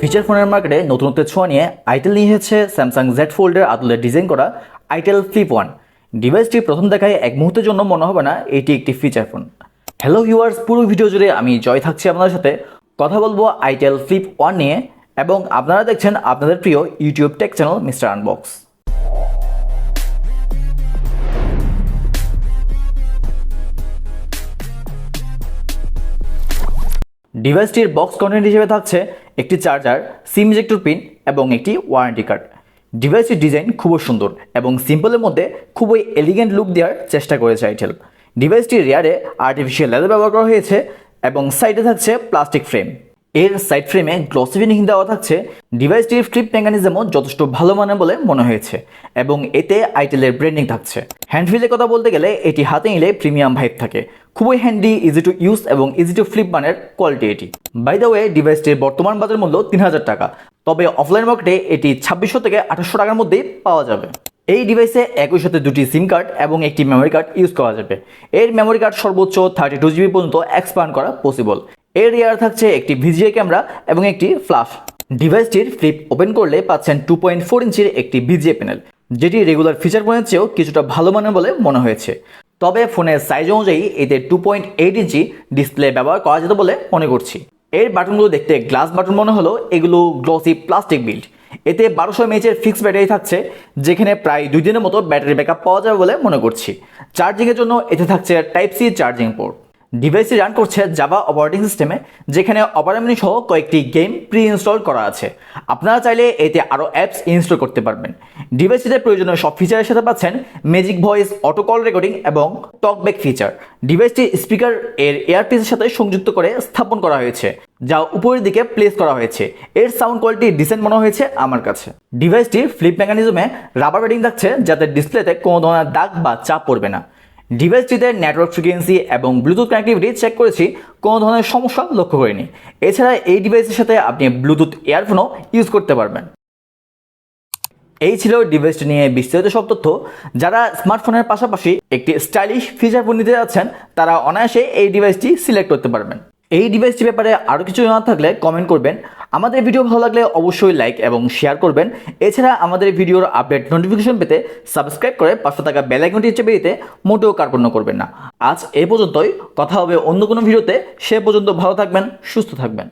Feature ফোনের মার্কেটে নতুনত্বের ছোঁয়া নিয়ে আইটেল নিয়ে এসেছে স্যামসাং জেড ফোল্ডের আদলে ডিজাইন করা আইটেল ফ্লিপ ওয়ান ডিভাইসটি প্রথম দেখায় এক মুহূর্তের জন্য মনে হবে না, এটি একটি ফিচার ফোন। হ্যালো ভিউয়ার্স পুরো ভিডিও জুড়ে আমি জয় থাকছি আপনাদের সাথে। কথা বলব আইটেল ফ্লিপ ওয়ান নিয়ে এবং আপনারা দেখছেন আপনাদের প্রিয় YouTube tech channel mister Unbox. ডিভাইসটির box content হিসেবে থাকছে একটি চার্জার, সিম ইজেক্টর পিন এবং একটি ওয়ারেন্টি কার্ড ডিভাইসটির ডিজাইন খুবই সুন্দর এবং সিম্পলের মধ্যে খুবই এলিগেন্ট লুক দেওয়ার চেষ্টা করেছে আইটেল ডিভাইসটির রেয়ারে আর্টিফিশিয়াল লেদার ব্যবহার করা হয়েছে এবং সাইডে থাকছে প্লাস্টিক ফ্রেম এর সাইড ফ্রেমে গ্লসি ফিনিশিং দেওয়া থাকছে। ডিভাইসটির ফ্লিপ মেকানিজমও যথেষ্ট ভালো মানে বলে মনে হয়েছে এবং এতে আইটেলের ব্র্যান্ডিং থাকছে। হ্যান্ডফিলের কথা বলতে গেলে এটি হাতে নিলে প্রিমিয়াম ভাইব থাকে। খুবই হ্যান্ডি ইজি টু ইউজ এবং ইজি টু ফ্লিপ মানের কোয়ালিটি এটি। বাই দ্য ওয়ে ডিভাইসটির বর্তমান বাজার মূল্য তিন হাজার টাকা। তবে অফলাইন মার্কেটে এটি ছাব্বিশশো থেকে আঠাশশো টাকার মধ্যেই পাওয়া যাবে। এই ডিভাইসে একই সাথে দুটি সিম কার্ড এবং একটি মেমোরি কার্ড ইউজ করা যাবে। এর মেমোরি কার্ড সর্বোচ্চ থার্টি টু জিবি পর্যন্ত এক্সপান্ড করা পসিবল এর ইয়ার থাকছে একটি ভিজিএ ক্যামেরা এবং একটি ফ্ল্যাশ ডিভাইসটির ফ্লিপ ওপেন করলে পাচ্ছেন টু পয়েন্ট ফোর ইঞ্চির একটি ভিজিএ প্যানেল যেটি রেগুলার ফিচার ফোনের চেয়েও কিছুটা ভালো মানের বলে মনে হয়েছে। তবে ফোনের সাইজ অনুযায়ী এতে two point eight inch display ব্যবহার করা যেত বলে মনে করছি। এর বাটনগুলো দেখতে গ্লাস বাটন মনে হলো এগুলো গ্লসি প্লাস্টিক বিল্ড এতে বারোশো এমএচের ফিক্সড ব্যাটারি থাকছে, যেখানে প্রায় দুই দিনের মতো ব্যাটারি ব্যাকআপ পাওয়া যাবে বলে মনে করছি। চার্জিংয়ের জন্য এতে থাকছে টাইপ সি চার্জিং পোর্ট ডিভাইসটি রান করছে জাভা অপারেটিং সিস্টেমে, যেখানে অপারেমিনি সহ কয়েকটি গেম প্রি ইনস্টল করা আছে। আপনারা চাইলে এতে আরও অ্যাপস ইনস্টল করতে পারবেন। ডিভাইসটিতে প্রয়োজনীয় সব ফিচারের সাথে পাচ্ছেন magic voice auto call recording এবং টকব্যাক ফিচার ডিভাইসটি স্পিকার এর এয়ারপিসের সাথে সংযুক্ত করে স্থাপন করা হয়েছে, যা উপরের দিকে প্লেস করা হয়েছে। এর সাউন্ড কোয়ালিটি ডিসেন্ট মনে হয়েছে আমার কাছে। ডিভাইসটি ফ্লিপ মেকানিজমে রাবার ব্যাটিং থাকছে, যাতে ডিসপ্লেতে কোনো ধরনের দাগ বা চাপ পড়বে না। ডিভাইসটিতে নেটওয়ার্ক ফ্রিকোয়েন্সি এবং ব্লুটুথ কানেক্টিভিটি চেক করেছি, কোনো ধরনের সমস্যা লক্ষ্য করিনি। এছাড়া এই ডিভাইসের সাথে আপনি ব্লুটুথ ইয়ারফোনও ইউজ করতে পারবেন। এই ছিল ডিভাইসটি নিয়ে বিস্তারিত সব তথ্য। যারা স্মার্টফোনের পাশাপাশি একটি স্টাইলিশ ফিচার ফোন নিতে যাচ্ছেন, তারা অনায়াসে এই ডিভাইসটি সিলেক্ট করতে পারবেন। এই ডিভাইসটি ব্যাপারে আরও কিছু জানার থাকলে কমেন্ট করবেন। আমাদের ভিডিও ভালো লাগলে অবশ্যই লাইক এবং শেয়ার করবেন। এছাড়া আমাদের ভিডিওর আপডেট নোটিফিকেশন পেতে সাবস্ক্রাইব করে পাঁচশো টাকা বেলাইকনটি চেপে দিতে মোটেও কার্পণ্য করবেন না। আজ এ পর্যন্তই। কথা হবে অন্য কোনো ভিডিওতে সে পর্যন্ত ভালো থাকবেন, সুস্থ থাকবেন।